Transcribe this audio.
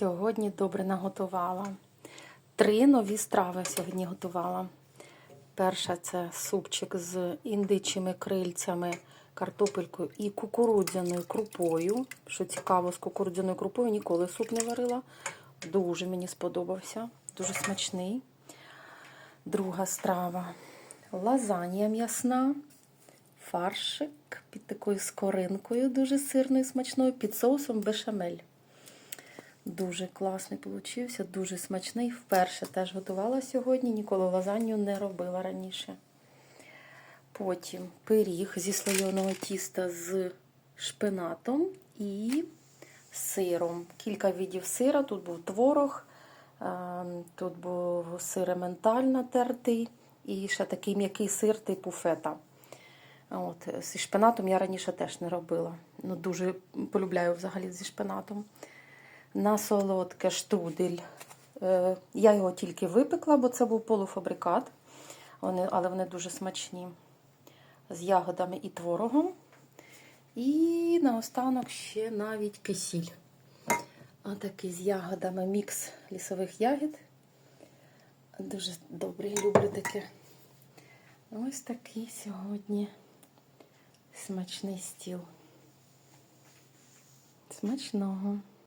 Сьогодні добре наготувала. Три нові страви сьогодні готувала. Перша це супчик з індичими крильцями, картопелькою і кукурудзяною крупою. Що цікаво, з кукурудзяною крупою ніколи суп не варила. Дуже мені сподобався, дуже смачний. Друга страва лазанія м'ясна, фаршик під такою скоринкою, дуже сирною, смачною, під соусом бешамель. Дуже класний получився, дуже смачний. Вперше теж готувала сьогодні, ніколи лазанью не робила раніше. Потім пиріг зі слоєного тіста з шпинатом і сиром. Кілька видів сира. Тут був творог, тут був сир ементаль натертий і ще такий м'який сир типу фета. От, зі шпинатом я раніше теж не робила. Ну, дуже полюбляю взагалі зі шпинатом. На солодке штрудель. Е, Я його тільки випекла, бо це був полуфабрикат, але вони дуже смачні. З ягодами і творогом. І наостанок ще навіть кисіль. Отакий з ягодами мікс лісових ягід. Дуже добрий, люблю таке. Ось такий сьогодні смачний стіл. Смачного.